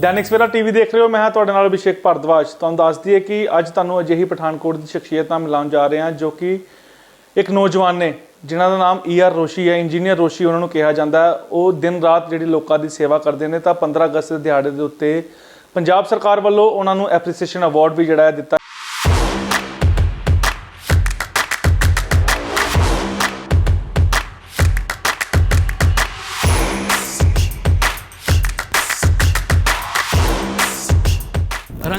ਦੈਨਿਕ Savera TV ਦੇਖ ਰਹੇ ਹੋ। ਮੈਂ ਹਾਂ ਤੁਹਾਡੇ ਨਾਲ ਅਭਿਸ਼ੇਕ ਭਾਰਦਵਾਜ। ਤੁਹਾਨੂੰ ਦੱਸ ਦਈਏ ਕਿ ਅੱਜ ਤੁਹਾਨੂੰ ਅਜਿਹੀ ਪਠਾਨਕੋਟ ਦੀ ਸ਼ਖਸੀਅਤ ਨਾਲ ਮਿਲਾਉਣ ਜਾ ਰਹੇ ਹਾਂ, ਜੋ ਕਿ ਇੱਕ ਨੌਜਵਾਨ ਨੇ, ਜਿਨ੍ਹਾਂ ਦਾ ਨਾਮ ਈ ਆਰ ਰੋਸ਼ੀ ਹੈ। ਇੰਜੀਨੀਅਰ ਰੋਸ਼ੀ ਉਹਨਾਂ ਨੂੰ ਕਿਹਾ ਜਾਂਦਾ ਹੈ। ਉਹ ਦਿਨ ਰਾਤ ਜਿਹੜੀ ਲੋਕਾਂ ਦੀ ਸੇਵਾ ਕਰਦੇ ਨੇ, ਤਾਂ 15 ਅਗਸਤ ਦੇ ਦਿਹਾੜੇ ਦੇ ਉੱਤੇ ਪੰਜਾਬ ਸਰਕਾਰ ਵੱਲੋਂ ਉਹਨਾਂ ਨੂੰ ਐਪਰੀਸੀਏਸ਼ਨ ਅਵਾਰਡ ਵੀ ਜਿਹੜਾ ਹੈ ਦਿੱਤਾ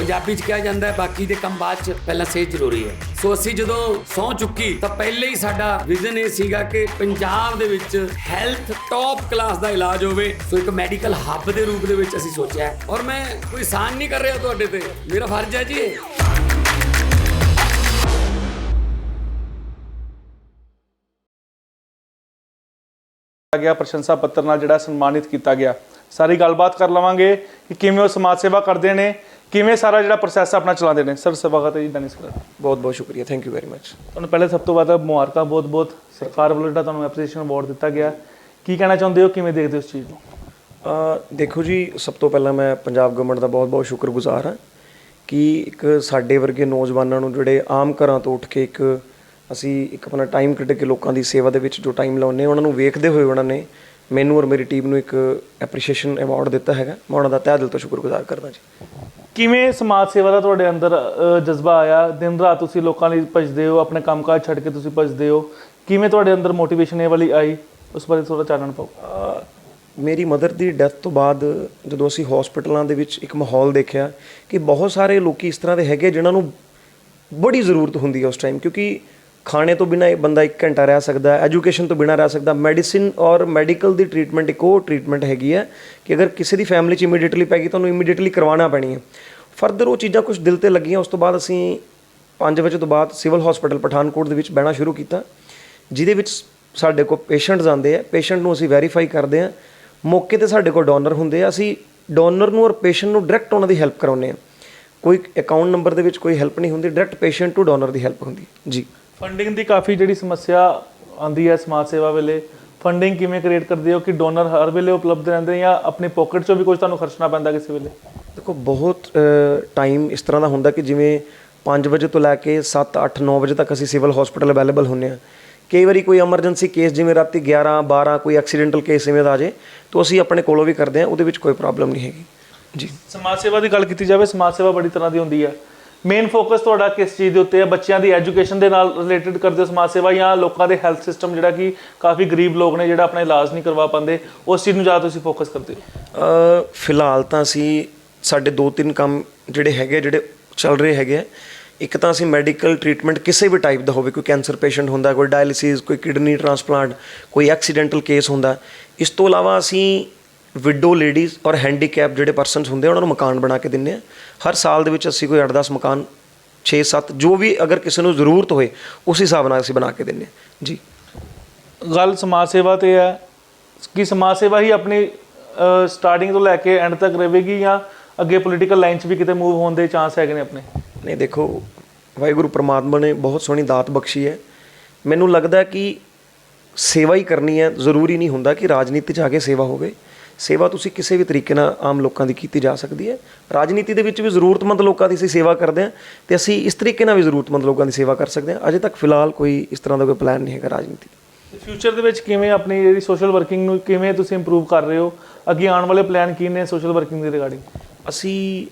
ਪੰਜਾਬੀ 'ਚ ਕਿਹਾ ਜਾਂਦਾ ਹੈ, ਬਾਕੀ ਦੇ ਕੰਮ ਬਾਅਦ 'ਚ ਪਹਿਲਾਂ ਸਿਹਤ ਜ਼ਰੂਰੀ ਹੈ। ਸੋ ਅਸੀਂ ਜਦੋਂ ਸਹੁੰ ਚੁੱਕੀ, ਤਾਂ ਪਹਿਲੇ ਹੀ ਸਾਡਾ ਵਿਜ਼ਨ ਇਹ ਸੀਗਾ ਕਿ ਪੰਜਾਬ ਦੇ ਵਿੱਚ ਹੈਲਥ ਟੌਪ ਕਲਾਸ ਦਾ ਇਲਾਜ ਹੋਵੇ। ਸੋ ਇੱਕ ਮੈਡੀਕਲ ਹੱਬ ਦੇ ਰੂਪ ਦੇ ਵਿੱਚ ਅਸੀਂ ਸੋਚਿਆ ਔਰ ਮੈਂ ਕੋਈ ਸਾਨ ਨਹੀਂ ਕਰ ਰਿਹਾ ਤੁਹਾਡੇ ਤੇ। ਮੇਰਾ ਫਰਜ਼ ਹੈ ਜੀ ਇਹ। ਗਿਆ, ਪ੍ਰਸ਼ੰਸਾ ਪੱਤਰ ਨਾਲ ਜਿਹੜਾ ਸਨਮਾਨਿਤ ਕੀਤਾ ਗਿਆ। ਸਾਰੀ ਗੱਲਬਾਤ ਕਰ ਲਵਾਂਗੇ ਕਿ ਕਿਵੇਂ ਉਹ ਸਮਾਜ ਸੇਵਾ ਕਰਦੇ ਨੇ ਕਿਵੇਂ ਸਾਰਾ ਜਿਹੜਾ ਪ੍ਰੋਸੈਸ ਆਪਣਾ ਚਲਾਉਂਦੇ ਨੇ? ਸਰ ਸਵਾਗਤ ਹੈ ਜੀ ਦੈਨਿਕ ਸਰ ਬਹੁਤ ਬਹੁਤ ਸ਼ੁਕਰੀਆ। ਥੈਂਕ ਯੂ ਵੈਰੀ ਮਚ ਤੁਹਾਨੂੰ ਪਹਿਲੇ ਸਭ ਤੋਂ ਵੱਧ ਮੁਬਾਰਕਾਂ ਬਹੁਤ ਬਹੁਤ ਸਰਕਾਰ ਵੱਲੋਂ ਜਿਹੜਾ ਤੁਹਾਨੂੰ ਐਪਰੀਸੀਏਸ਼ਨ ਅਵਾਰਡ ਦਿੱਤਾ ਗਿਆ। ਕੀ ਕਹਿਣਾ ਚਾਹੁੰਦੇ ਹੋ? ਕਿਵੇਂ ਦੇਖਦੇ ਹੋ ਇਸ ਚੀਜ਼ ਨੂੰ? ਦੇਖੋ ਜੀ ਸਭ ਤੋਂ ਪਹਿਲਾਂ ਮੈਂ ਪੰਜਾਬ ਗਵਰਨਮੈਂਟ ਦਾ ਬਹੁਤ ਬਹੁਤ ਸ਼ੁਕਰਗੁਜ਼ਾਰ ਹਾਂ ਕਿ ਇੱਕ ਸਾਡੇ ਵਰਗੇ ਨੌਜਵਾਨਾਂ ਨੂੰ ਜਿਹੜੇ ਆਮ ਘਰਾਂ ਤੋਂ ਉੱਠ ਕੇ ਇੱਕ ਅਸੀਂ ਇੱਕ ਆਪਣਾ ਟਾਈਮ ਕੱਢ ਕੇ ਲੋਕਾਂ ਦੀ ਸੇਵਾ ਦੇ ਵਿੱਚ ਜੋ ਟਾਈਮ ਲਾਉਂਦੇ ਹਾਂ, ਉਹਨਾਂ ਨੂੰ ਵੇਖਦੇ ਹੋਏ ਉਹਨਾਂ ਨੇ ਮੈਨੂੰ ਔਰ ਮੇਰੀ ਟੀਮ ਨੂੰ ਇੱਕ ਐਪਰੀਸ਼ੀਏਸ਼ਨ ਅਵਾਰਡ ਦਿੱਤਾ ਹੈਗਾ। ਮੈਂ ਉਹਨਾਂ ਦਾ ਤਹਿ ਦਿਲ ਤੋਂ ਸ਼ੁਕਰਗੁਜ਼ਾਰ ਕਰਦਾ ਜੀ। ਕਿਵੇਂ ਸਮਾਜ ਸੇਵਾ ਦਾ ਤੁਹਾਡੇ ਅੰਦਰ ਅ, ਜਜ਼ਬਾ ਆਇਆ? ਦਿਨ ਰਾਤ ਤੁਸੀਂ ਲੋਕਾਂ ਲਈ ਭਜਦੇ ਹੋ ਆਪਣੇ ਕੰਮਕਾਜ ਛੱਡ ਕੇ ਤੁਸੀਂ ਭਜਦੇ ਹੋ। ਕਿਵੇਂ ਤੁਹਾਡੇ ਅੰਦਰ ਮੋਟੀਵੇਸ਼ਨ ਇਹ ਵਾਲੀ ਆਈ? ਉਸ ਬਾਰੇ ਥੋੜਾ ਚਾਨਣ ਪਾਓ। ਮੇਰੀ ਮਦਰ ਦੀ ਡੈਥ ਤੋਂ ਬਾਅਦ ਜਦੋਂ ਅਸੀਂ ਹਸਪੀਟਲਾਂ ਦੇ ਵਿੱਚ ਇੱਕ ਮਾਹੌਲ ਦੇਖਿਆ ਕਿ ਬਹੁਤ ਸਾਰੇ ਲੋਕੀ ਇਸ ਤਰ੍ਹਾਂ ਦੇ ਹੈਗੇ ਜਿਨ੍ਹਾਂ ਨੂੰ ਬੜੀ ਜ਼ਰੂਰਤ ਹੁੰਦੀ ਹੈ ਉਸ ਟਾਈਮ ਕਿਉਂਕਿ ਖਾਣੇ ਤੋਂ ਬਿਨਾ ਬੰਦਾ 1 ਘੰਟਾ ਰਹਿ ਸਕਦਾ ਹੈ ਐਜੂਕੇਸ਼ਨ ਤੋਂ ਬਿਨਾ ਰਹਿ ਸਕਦਾ, ਮੈਡੀਸਿਨ ਔਰ ਮੈਡੀਕਲ ਦੀ ਟ੍ਰੀਟਮੈਂਟ ਇੱਕ ਉਹ ਟ੍ਰੀਟਮੈਂਟ ਹੈਗੀ ਹੈ ਕਿ ਅਗਰ ਕਿਸੇ ਦੀ ਫੈਮਿਲੀ 'ਚ ਇਮੀਡੀਏਟਲੀ ਪੈ ਗਈ ਤੁਹਾਨੂੰ ਇਮੀਡੀਏਟਲੀ ਕਰਵਾਉਣਾ ਪੈਣੀ ਹੈ। ਫਰਦਰ ਉਹ ਚੀਜ਼ਾਂ ਕੁਝ ਦਿਲ ਤੇ ਲੱਗੀਆਂ, ਉਸ ਤੋਂ ਬਾਅਦ ਅਸੀਂ 5 ਵਜੇ ਤੋਂ ਬਾਅਦ ਸਿਵਲ ਹਸਪੀਟਲ ਪਠਾਨਕੋਟ ਦੇ ਵਿੱਚ ਬਹਿਣਾ ਸ਼ੁਰੂ ਕੀਤਾ, ਜਿਹਦੇ ਵਿੱਚ ਸਾਡੇ ਕੋਲ ਪੇਸ਼ੈਂਟਸ ਆਉਂਦੇ ਆ, ਪੇਸ਼ੈਂਟ ਨੂੰ ਅਸੀਂ ਵੈਰੀਫਾਈ ਕਰਦੇ ਆ ਮੌਕੇ ਤੇ ਸਾਡੇ ਕੋਲ ਡੋਨਰ ਹੁੰਦੇ ਆ, ਅਸੀਂ ਡੋਨਰ ਨੂੰ ਔਰ ਪੇਸ਼ੈਂਟ ਨੂੰ ਡਾਇਰੈਕਟ ਉਹਨਾਂ ਦੀ ਹੈਲਪ ਕਰਾਉਂਦੇ ਆ ਕੋਈ ਅਕਾਊਂਟ ਨੰਬਰ ਦੇ ਵਿੱਚ ਕੋਈ ਹੈਲਪ ਨਹੀਂ ਹੁੰਦੀ ਡਾਇਰੈਕਟ ਪੇਸ਼ੈਂਟ ਟੂ ਡੋਨਰ ਦੀ ਹੈਲਪ ਹੁੰਦੀ ਜੀ। ਫੰਡਿੰਗ ਦੀ ਕਾਫੀ ਜਿਹੜੀ ਸਮੱਸਿਆ ਆਂਦੀ ਹੈ ਸਮਾਜ ਸੇਵਾ ਵੇਲੇ। ਫੰਡਿੰਗ ਕਿਵੇਂ ਕ੍ਰੀਏਟ ਕਰਦੇ ਹੋ ਕਿ ਡੋਨਰ ਹਰ ਵੇਲੇ ਉਪਲਬਧ ਰਹਿੰਦੇ ਜਾਂ ਆਪਣੇ ਪਾਕਟ ਚੋਂ ਵੀ ਕੁਝ ਤੁਹਾਨੂੰ ਖਰਚਣਾ ਪੈਂਦਾ ਕਿਸੇ ਵੇਲੇ? ਦੇਖੋ ਬਹੁਤ ਟਾਈਮ ਇਸ ਤਰ੍ਹਾਂ ਦਾ ਹੁੰਦਾ ਕਿ ਜਿਵੇਂ 5 ਵਜੇ ਤੋਂ ਲੈ ਕੇ 7 8 9 ਵਜੇ ਤੱਕ ਅਸੀਂ ਸਿਵਲ ਹਸਪੀਟਲ ਅਵੇਲੇਬਲ ਹੁੰਨੇ ਆ ਕਈ ਵਾਰੀ ਕੋਈ ਐਮਰਜੈਂਸੀ ਕੇਸ ਜਿਵੇਂ ਰਾਤੀ 11 12 ਕੋਈ ਐਕਸੀਡੈਂਟਲ ਕੇਸ ਇਵੇਂ ਦਾ ਆ ਜੇ ਤਾਂ ਅਸੀਂ ਆਪਣੇ ਕੋਲੋਂ ਵੀ ਕਰਦੇ ਆ ਉਹਦੇ ਵਿੱਚ ਕੋਈ ਪ੍ਰੋਬਲਮ ਨਹੀਂ ਹੈਗੀ। ਜੀ। ਸਮਾਜ ਸੇਵਾ ਦੀ ਗੱਲ ਕੀਤੀ ਜਾਵੇ ਸਮਾਜ ਸੇਵਾ ਬੜੀ ਤਰ੍ਹਾਂ ਦੀ ਹੁੰਦੀ ਹੈ ਮੇਨ ਫੋਕਸ ਤੁਹਾਡਾ ਕਿਸ ਚੀਜ਼ ਦੇ ਉੱਤੇ ਹੈ? ਬੱਚਿਆਂ ਦੀ ਐਜੂਕੇਸ਼ਨ ਦੇ ਨਾਲ ਰਿਲੇਟਡ ਕਰਦੇ ਹੋ ਸਮਾਜ ਸੇਵਾ ਜਾਂ ਲੋਕਾਂ ਦੇ ਹੈਲਥ ਸਿਸਟਮ ਜਿਹੜਾ ਕਿ ਕਾਫੀ ਗਰੀਬ ਲੋਕ ਨੇ ਜਿਹੜਾ ਆਪਣਾ ਇਲਾਜ ਨਹੀਂ ਕਰਵਾ ਪਾਉਂਦੇ, ਉਸ ਚੀਜ਼ ਨੂੰ ਜ਼ਿਆਦਾ ਤੁਸੀਂ ਫੋਕਸ ਕਰਦੇ ਹੋ? ਫਿਲਹਾਲ ਤਾਂ ਅਸੀਂ ਸਾਡੇ ਦੋ ਤਿੰਨ ਕੰਮ ਜਿਹੜੇ ਹੈਗੇ ਜਿਹੜੇ ਚੱਲ ਰਹੇ ਹੈਗੇ ਆ। ਇੱਕ ਤਾਂ ਅਸੀਂ ਮੈਡੀਕਲ ਟ੍ਰੀਟਮੈਂਟ ਕਿਸੇ ਵੀ ਟਾਈਪ ਦਾ ਹੋਵੇ, ਕੋਈ ਕੈਂਸਰ ਪੇਸ਼ੈਂਟ ਹੁੰਦਾ, ਕੋਈ ਡਾਇਲਿਸਿਸ ਕੋਈ ਕਿਡਨੀ ਟ੍ਰਾਂਸਪਲਾਂਟ ਕੋਈ ਐਕਸੀਡੈਂਟਲ ਕੇਸ ਹੁੰਦਾ। ਇਸ ਤੋਂ ਇਲਾਵਾ ਅਸੀਂ ਵਿਡੋ ਲੇਡੀਜ਼ ਔਰ ਹੈਂਡੀਕੈਪ ਜਿਹੜੇ ਪਰਸਨਸ ਹੁੰਦੇ ਆ ਉਹਨਾਂ ਨੂੰ ਮਕਾਨ ਬਣਾ ਕੇ ਦਿੰਨੇ ਆ। ਹਰ ਸਾਲ ਦੇ ਵਿੱਚ ਅਸੀਂ ਕੋਈ 8-10 ਮਕਾਨ 6-7 ਜੋ ਵੀ ਅਗਰ ਕਿਸੇ ਨੂੰ ਜ਼ਰੂਰਤ ਹੋਏ ਉਸ ਹਿਸਾਬ ਨਾਲ ਅਸੀਂ ਬਣਾ ਕੇ ਦਿੰਨੇ ਆ। ਜੀ। ਗੱਲ ਸਮਾਜ ਸੇਵਾ ਤੇ ਹੈ ਕਿ ਸਮਾਜ ਸੇਵਾ ਹੀ ਆਪਣੀ ਸਟਾਰਟਿੰਗ ਤੋਂ ਲੈ ਕੇ ਐਂਡ ਤੱਕ ਰਹੇਗੀ ਜਾਂ ਅੱਗੇ ਪੋਲੀਟੀਕਲ ਲਾਈਨ 'ਚ ਵੀ ਕਿਤੇ ਮੂਵ ਹੋਣ ਦੇ ਚਾਂਸ ਹੈਗੇ ਨੇ ਆਪਣੇ? ਨਹੀਂ ਦੇਖੋ ਵਾਹਿਗੁਰੂ ਪ੍ਰਮਾਤਮਾ ਨੇ ਬਹੁਤ ਸੋਹਣੀ ਦਾਤ ਬਖਸ਼ੀ ਹੈ। ਮੈਨੂੰ ਲੱਗਦਾ ਕਿ ਸੇਵਾ ਹੀ ਕਰਨੀ ਹੈ ਜ਼ਰੂਰੀ ਨਹੀਂ ਹੁੰਦਾ ਕਿ ਰਾਜਨੀਤੀ 'ਚ ਆ ਕੇ ਸੇਵਾ ਹੋਵੇ। ਸੇਵਾ ਤੁਸੀਂ ਕਿਸੇ ਵੀ ਤਰੀਕੇ ਨਾਲ ਆਮ ਲੋਕਾਂ ਦੀ ਕੀਤੀ ਜਾ ਸਕਦੀ ਹੈ। ਰਾਜਨੀਤੀ ਦੇ ਵਿੱਚ ਵੀ ਜ਼ਰੂਰਤਮੰਦ ਲੋਕਾਂ ਦੀ ਅਸੀਂ ਸੇਵਾ ਕਰਦੇ ਹਾਂ ਤੇ ਅਸੀਂ ਇਸ ਤਰੀਕੇ ਨਾਲ ਵੀ ਜ਼ਰੂਰਤਮੰਦ ਲੋਕਾਂ ਦੀ ਸੇਵਾ ਕਰ ਸਕਦੇ ਹਾਂ। ਅਜੇ ਤੱਕ ਫਿਲਹਾਲ ਕੋਈ ਇਸ ਤਰ੍ਹਾਂ ਦਾ ਕੋਈ ਪਲਾਨ ਨਹੀਂ ਹੈਗਾ ਰਾਜਨੀਤੀ ਫਿਊਚਰ ਦੇ ਵਿੱਚ ਕਿਵੇਂ ਆਪਣੀ ਜਿਹੜੀ ਸੋਸ਼ਲ ਵਰਕਿੰਗ ਨੂੰ ਕਿਵੇਂ ਤੁਸੀਂ ਇੰਪਰੂਵ ਕਰ ਰਹੇ ਹੋ? ਅੱਗੇ ਆਉਣ ਵਾਲੇ ਪਲਾਨ ਕੀ ਨੇ ਸੋਸ਼ਲ ਵਰਕਿੰਗ ਦੇ ਰਿਗਾਰਡਿੰਗ ਅਸੀਂ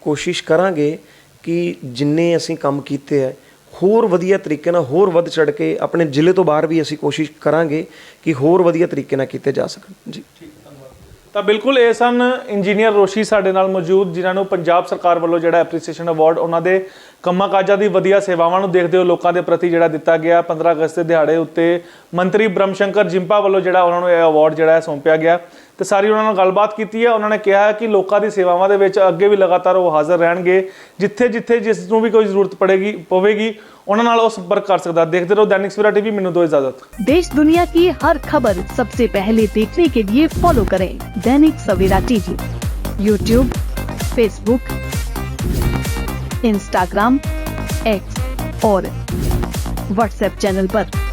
ਕੋਸ਼ਿਸ਼ ਕਰਾਂਗੇ ਕਿ ਜਿੰਨੇ ਅਸੀਂ ਕੰਮ ਕੀਤੇ ਹੈ ਹੋਰ ਵਧੀਆ ਤਰੀਕੇ ਨਾਲ ਹੋਰ ਵੱਧ ਚੜ ਕੇ ਆਪਣੇ ਜ਼ਿਲ੍ਹੇ ਤੋਂ ਬਾਹਰ ਵੀ ਅਸੀਂ ਕੋਸ਼ਿਸ਼ ਕਰਾਂਗੇ ਕਿ ਹੋਰ ਵਧੀਆ ਤਰੀਕੇ ਨਾਲ ਕੀਤੇ ਜਾ ਸਕਣ। ਜੀ। ਤਾਂ ਬਿਲਕੁਲ ਇਹ ਸਨ ਇੰਜੀਨੀਅਰ ਰੋਸ਼ੀ ਸਾਡੇ ਨਾਲ ਮੌਜੂਦ, ਜਿਨ੍ਹਾਂ ਨੂੰ ਪੰਜਾਬ ਸਰਕਾਰ ਵੱਲੋਂ ਜਿਹੜਾ ਐਪਰੀਸੀਏਸ਼ਨ ਅਵਾਰਡ ਉਹਨਾਂ ਦੇ ਕੰਮਾਂ ਕਾਜਾਂ ਦੀ ਵਧੀਆ ਸੇਵਾਵਾਂ ਨੂੰ ਦੇਖਦੇ ਹੋ ਲੋਕਾਂ ਦੇ ਪ੍ਰਤੀ ਜਿਹੜਾ ਦਿੱਤਾ ਗਿਆ। 15 ਅਗਸਤ ਦੇ ਦਿਹਾੜੇ ਉੱਤੇ ਮੰਤਰੀ ਬ੍ਰਹਮ ਸ਼ੰਕਰ ਜਿੰਪਾ ਵੱਲੋਂ ਜਿਹੜਾ ਉਹਨਾਂ ਨੂੰ ਇਹ ਅਵਾਰਡ ਜਿਹੜਾ ਹੈ ਸੌਂਪਿਆ ਗਿਆ। ਤੇ ਸਾਰੀ ਉਹਨਾਂ ਨਾਲ ਗੱਲਬਾਤ ਕੀਤੀ ਹੈ ਉਹਨਾਂ ਨੇ ਕਿਹਾ ਹੈ ਕਿ ਲੋਕਾਂ ਦੀ ਸੇਵਾਵਾਂ ਦੇ ਵਿੱਚ ਅੱਗੇ ਵੀ ਲਗਾਤਾਰ ਉਹ ਹਾਜ਼ਰ ਰਹਿਣਗੇ ਜਿੱਥੇ ਜਿੱਥੇ ਜਿਸ ਨੂੰ ਵੀ ਕੋਈ ਜ਼ਰੂਰਤ ਪੜੇਗੀ ਪਵੇਗੀ ਉਹਨਾਂ ਨਾਲ ਉਹ ਸੰਪਰਕ ਕਰ ਸਕਦਾ ਦੇਖਦੇ ਰਹੋ ਦੈਨਿਕ ਸਵੇਰਾ ਟੀਵੀ ਮੈਨੂੰ ਦਿਓ ਇਜਾਜ਼ਤ देश दुनिया की हर खबर सबसे पहले देखने के लिए फॉलो करें Dainik Savera TV YouTube Facebook Instagram X और व्हाट्सएप चैनल पर।